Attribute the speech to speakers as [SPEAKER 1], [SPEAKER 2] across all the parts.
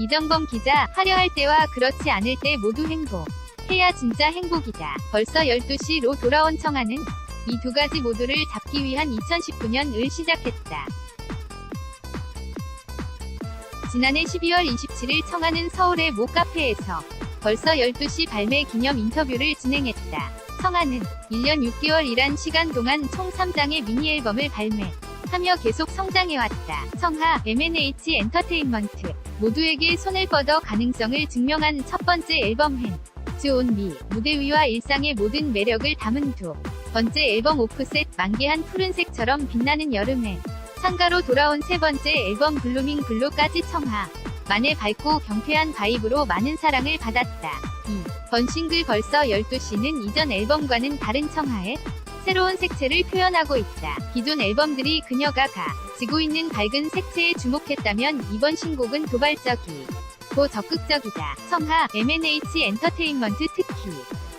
[SPEAKER 1] 이정범 기자, 화려할 때와 그렇지 않을 때 모두 행복. 해야 진짜 행복이다. 벌써 12시로 돌아온 청아는 이 두 가지 모두를 잡기 위한 2019년을 시작했다. 지난해 12월 27일 청아는 서울의 모 카페에서 벌써 12시 발매 기념 인터뷰를 진행했다. 청아는 1년 6개월 일한 시간 동안 총 3장의 미니 앨범을 발매 하며 계속 성장해왔다. 청하, M&H 엔터테인먼트 모두에게 손을 뻗어 가능성을 증명한 첫 번째 앨범 행. 주온미 무대 위와 일상의 모든 매력을 담은 두 번째 앨범 오프셋 만개한 푸른색처럼 빛나는 여름에 창가로 돌아온 세 번째 앨범 블루밍 블루까지 청하 만의 밝고 경쾌한 바이브로 많은 사랑을 받았다. 이번 싱글 벌써 12시는 이전 앨범과는 다른 청하의 새로운 색채를 표현하고 있다. 기존 앨범들이 그녀가 가 지고 있는 밝은 색채에 주목했다면 이번 신곡은 도발적이 고 적극적이다. 청하, M&H 엔터테인먼트 특히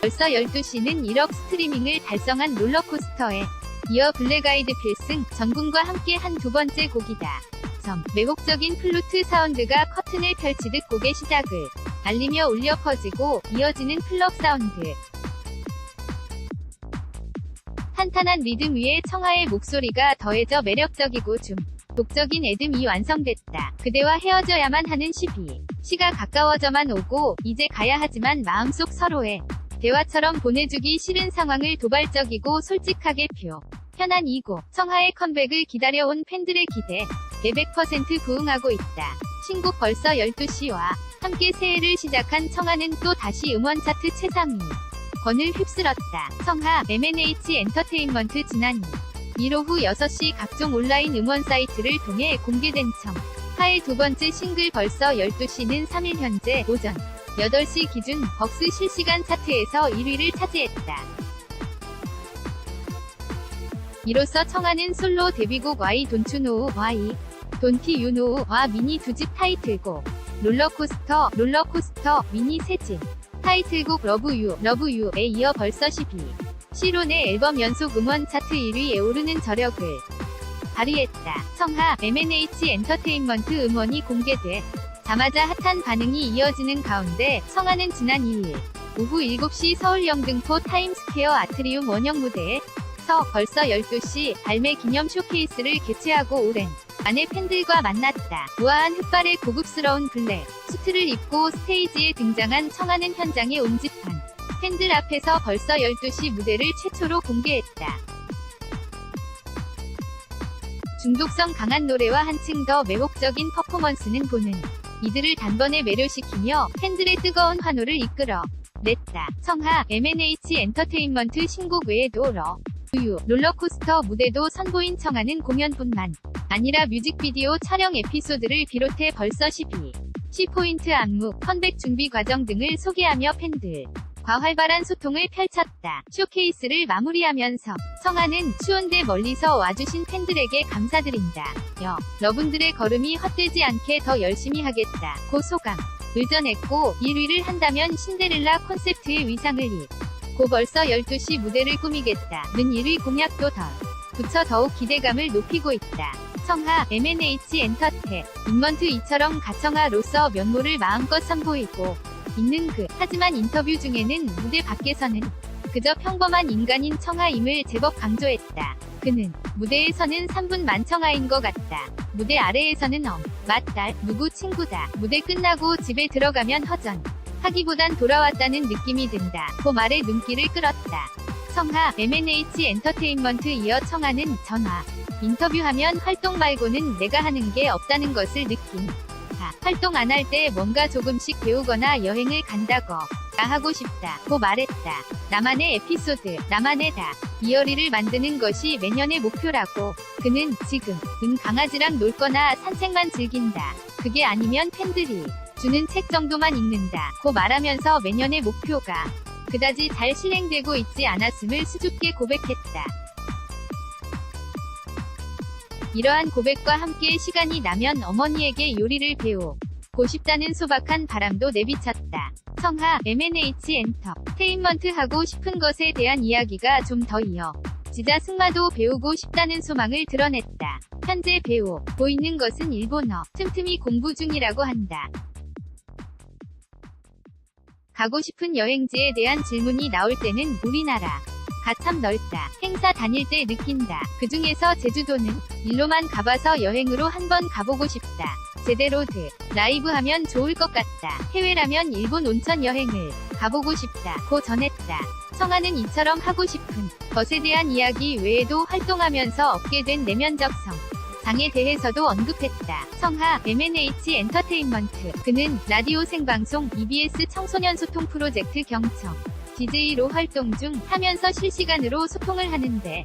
[SPEAKER 1] 벌써 12시는 1억 스트리밍을 달성한 롤러코스터에 이어 블랙아이드 필승 전군과 함께 한 두 번째 곡이다. 점, 매혹적인 플루트 사운드가 커튼을 펼치듯 곡의 시작을 알리며 울려 퍼지고 이어지는 클럽 사운드. 탄탄한 리듬 위에 청아의 목소리가 더해져 매력적이고 좀 독적인 애듬이 완성됐다. 그대와 헤어져야만 하는 12. 시가 가까워져만 오고 이제 가야 하지만 마음속 서로의 대화처럼 보내주기 싫은 상황을 도발적이고 솔직하게 표. 현한 이고 청하의 컴백을 기다려온 팬들의 기대 100% 부응하고 있다. 신곡 벌써 12시와 함께 새해를 시작한 청하는 또 다시 음원 차트 최상위 권을 휩쓸었다. 청하 M&H 엔터테인먼트 지난 2일 오후 6시 각종 온라인 음원 사이트를 통해 공개된 청. 하의 두 번째 싱글 벌써 12시는 3일 현재 오전 8시 기준 벅스 실시간 차트에서 1위를 차지했다. 이로써 청하는 솔로 데뷔곡 Y 돈추노우 Y 돈티 유노우와 미니 두 집 타이틀곡 롤러코스터 롤러코스터 미니 세집 타이틀곡 러브 유 러브 유에 이어 벌써 12. 시론의 앨범 연속 음원 차트 1위에 오르는 저력을 발휘했다. 청하 M&H 엔터테인먼트 음원이 공개돼 자마자 핫한 반응이 이어지는 가운데 청하는 지난 2일 오후 7시 서울 영등포 타임스퀘어 아트리움 원형 무대에 서 벌써 12시 발매 기념 쇼케이스를 개최하고 오랜 안에 팬들과 만났다. 우아한 흑발의 고급스러운 블랙 수트를 입고 스테이지에 등장한 청하는 현장에 온 집한 팬들 앞에서 벌써 12시 무대를 최초로 공개했다. 중독성 강한 노래와 한층 더 매혹적인 퍼포먼스는 보는 이들을 단번에 매료시키며 팬들의 뜨거운 환호를 이끌어 냈다. 청하, M&H 엔터테인먼트 신곡 외에도 러, 우유, 롤러코스터 무대도 선보인 청하는 공연뿐만 아니라 뮤직비디오 촬영 에피소드를 비롯해 벌써 12. 10포인트 안무, 컴백 준비 과정 등을 소개하며 팬들. 과 활발한 소통을 펼쳤다. 쇼케이스를 마무리하면서 청하는 추운데 멀리서 와주신 팬들에게 감사드린다. 여, 러분들의 걸음이 헛되지 않게 더 열심히 하겠다. 고 소감. 의전했고 1위를 한다면 신데렐라 콘셉트의 위상을 입. 고 벌써 12시 무대를 꾸미겠다. 는 1위 공약도 덜. 붙여 더욱 기대감을 높이고 있다. 청하, M&H 엔터테, 인먼트 이처럼 가청하로서 면모를 마음껏 선보이고 있는 그. 하지만 인터뷰 중에는 무대 밖에서는 그저 평범한 인간인 청하임을 제법 강조했다. 그는 무대에서는 3분 만청하인 것 같다. 무대 아래에서는 엄, 맞달, 누구 친구다. 무대 끝나고 집에 들어가면 허전. 하기보단 돌아왔다는 느낌이 든다. 그 말에 눈길을 끌었다. 청하, M&H 엔터테인먼트 이어 청하는 전화. 인터뷰하면 활동 말고는 내가 하는 게 없다는 것을 느낀. 다. 활동 안 할 때 뭔가 조금씩 배우거나 여행을 간다고. 나 하고 싶다. 고 말했다. 나만의 에피소드, 나만의 다. 이어리를 만드는 것이 매년의 목표라고. 그는 지금, 은 강아지랑 놀거나 산책만 즐긴다. 그게 아니면 팬들이 주는 책 정도만 읽는다. 고 말하면서 매년의 목표가 그다지 잘 실행되고 있지 않았음을 수줍게 고백했다. 이러한 고백과 함께 시간이 나면 어머니에게 요리를 배우고 싶다는 소박한 바람도 내비쳤다. 성하, M&H 엔터테인먼트 하고 싶은 것에 대한 이야기가 좀 더 이어. 지자 승마도 배우고 싶다는 소망을 드러냈다. 현재 배우, 보이는 것은 일본어, 틈틈이 공부 중이라고 한다. 가고 싶은 여행지에 대한 질문이 나올 때는 우리나라. 가참 넓다. 행사 다닐 때 느낀다. 그 중에서 제주도는 일로만 가봐서 여행으로 한번 가보고 싶다. 제대로 드. 라이브 하면 좋을 것 같다. 해외라면 일본 온천 여행을 가보고 싶다. 고 전했다. 청아는 이처럼 하고 싶은 것에 대한 이야기 외에도 활동하면서 얻게 된 내면적성. 장에 대해서도 언급했다. 청하 M&H 엔터테인먼트. 그는 라디오 생방송 EBS 청소년 소통 프로젝트 경청 DJ로 활동 중 하면서 실시간으로 소통을 하는데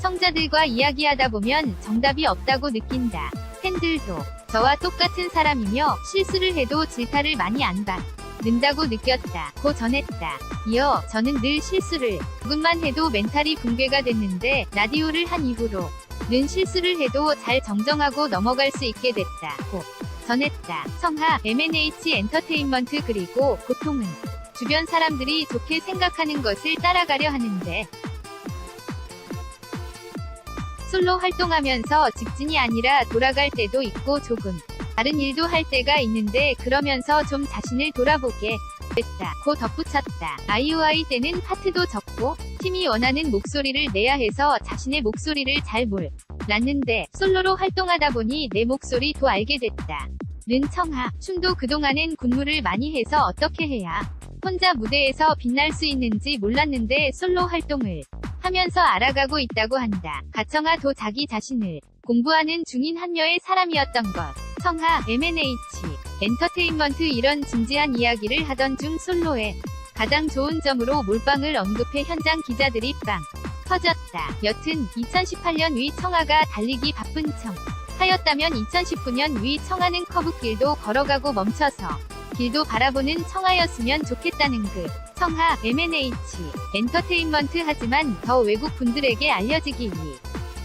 [SPEAKER 1] 청자들과 이야기하다 보면 정답이 없다고 느낀다. 팬들도 저와 똑같은 사람이며 실수를 해도 질타를 많이 안 받는다고 느꼈다. 고 전했다. 이어 저는 늘 실수를 조금만 해도 멘탈이 붕괴가 됐는데 라디오를 한 이후로 는 실수를 해도 잘 정정하고 넘어갈 수 있게 됐다. 고 전했다. 청하 M&H 엔터테인먼트 그리고 보통은 주변 사람들이 좋게 생각하는 것을 따라가려 하는데 솔로 활동하면서 직진이 아니라 돌아갈 때도 있고 조금 다른 일도 할 때가 있는데 그러면서 좀 자신을 돌아보게 됐다. 고 덧붙였다. 아이오아이 때는 파트도 적고 팀이 원하는 목소리를 내야 해서 자신의 목소리를 잘 몰 랐는데 솔로로 활동하다 보니 내 목소리 도 알게 됐다. 는 청하. 춤도 그동안엔 군무를 많이 해서 어떻게 해야 혼자 무대에서 빛날 수 있는지 몰랐는데 솔로 활동을 하면서 알아가고 있다고 한다. 가청아도 자기 자신을 공부하는 중인 한여의 사람이었던 것. 청하, M&H, 엔터테인먼트 이런 진지한 이야기를 하던 중 솔로의 가장 좋은 점으로 몰빵을 언급해 현장 기자들이 빵 터졌다. 여튼 2018년 위 청아가 달리기 바쁜 청 하였다면 2019년 위 청하는 커브길도 걸어가고 멈춰서 길도 바라보는 청하였으면 좋겠다는 그 청하 M&H 엔터테인먼트 하지만 더 외국 분들에게 알려지기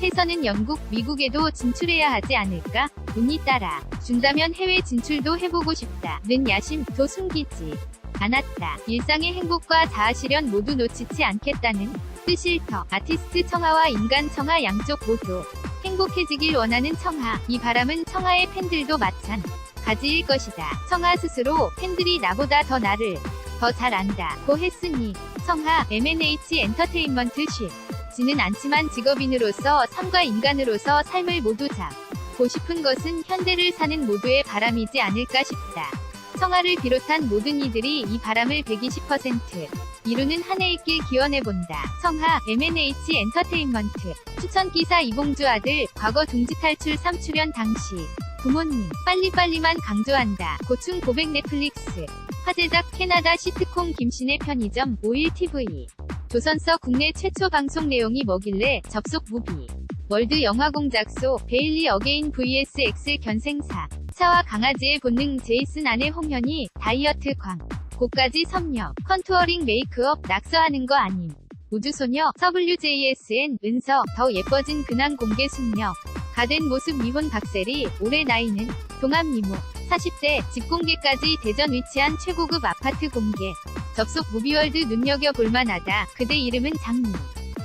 [SPEAKER 1] 위해서는 영국, 미국에도 진출해야 하지 않을까? 운이 따라. 준다면 해외 진출도 해보고 싶다는 야심도 숨기지 않았다. 일상의 행복과 자아 실현 모두 놓치지 않겠다는 뜻일 터 아티스트 청하와 인간 청하 양쪽 모두 행복해지길 원하는 청하. 이 바람은 청하의 팬들도 마찬 가지일 것이다. 청하 스스로 팬들이 나보다 더 나를 더 잘 안다. 고 했으니 청하 M&H 엔터테인먼트 쉽 지는 않지만 직업인으로서 삶과 인간으로서 삶을 모두 잡고 싶은 것은 현대를 사는 모두의 바람이지 않을까 싶다. 청하를 비롯한 모든 이들이 이 바람을 120% 이루는 한 해의 길 기원해본다. 청하, M&H 엔터테인먼트. 추천 기사 이봉주 아들, 과거 둥지 탈출 3출연 당시. 부모님, 빨리빨리만 강조한다. 고충 고백 넷플릭스. 화제작 캐나다 시트콤 김신의 편의점 51TV. 조선서 국내 최초 방송 내용이 뭐길래 접속 무비. 월드 영화공작소 베일리 어게인 vs 엑셀 견생사. 차와 강아지의 본능 제이슨 아내 홍현이 다이어트 광. 고까지 섭렵, 컨투어링 메이크업, 낙서하는 거 아님. 우주소녀, WJSN, 은서, 더 예뻐진 근황 공개 숙녀. 가된 모습 미혼 박세리, 올해 나이는, 동암 미모, 40대, 집 공개까지 대전 위치한 최고급 아파트 공개. 접속 무비월드 눈여겨 볼만하다. 그대 이름은 장미.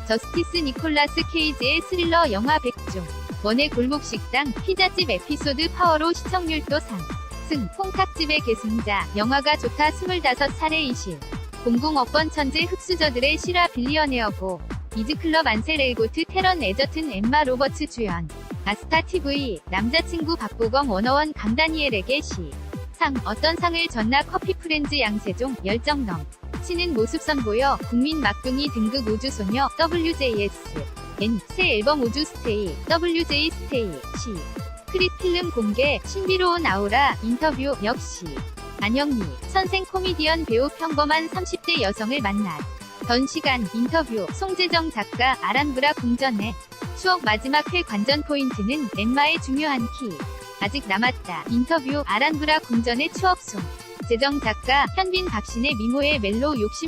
[SPEAKER 1] 저스티스 니콜라스 케이지의 스릴러 영화 백종. 원의 골목식당, 피자집 에피소드 파워로 시청률도 상. 승, 콩탁집의 계승자, 영화가 좋다 25살의 이실. 공공업번 천재 흑수저들의 실화 빌리어네어고. 이즈클럽 안셀 엘고트 테런 에저튼 엠마 로버츠 주연. 아스타TV, 남자친구 박보검 원어원 강다니엘에게 시. 상, 어떤 상을 졌나 커피 프렌즈 양세종, 열정 넘. 치는 모습 선보여 국민 막둥이 등극 우주소녀, WJS. N, 새 앨범 우주 스테이, WJ 스테이, 시. 크립 필름 공개, 신비로운 아우라, 인터뷰, 역시. 안영미, 선생 코미디언 배우 평범한 30대 여성을 만났. 던 시간, 인터뷰, 송재정 작가, 아란브라 궁전의 추억 마지막 회 관전 포인트는 엠마의 중요한 키. 아직 남았다. 인터뷰, 아란브라 궁전의 추억 송. 재정 작가, 현빈 박신의 미모의 멜로 욕심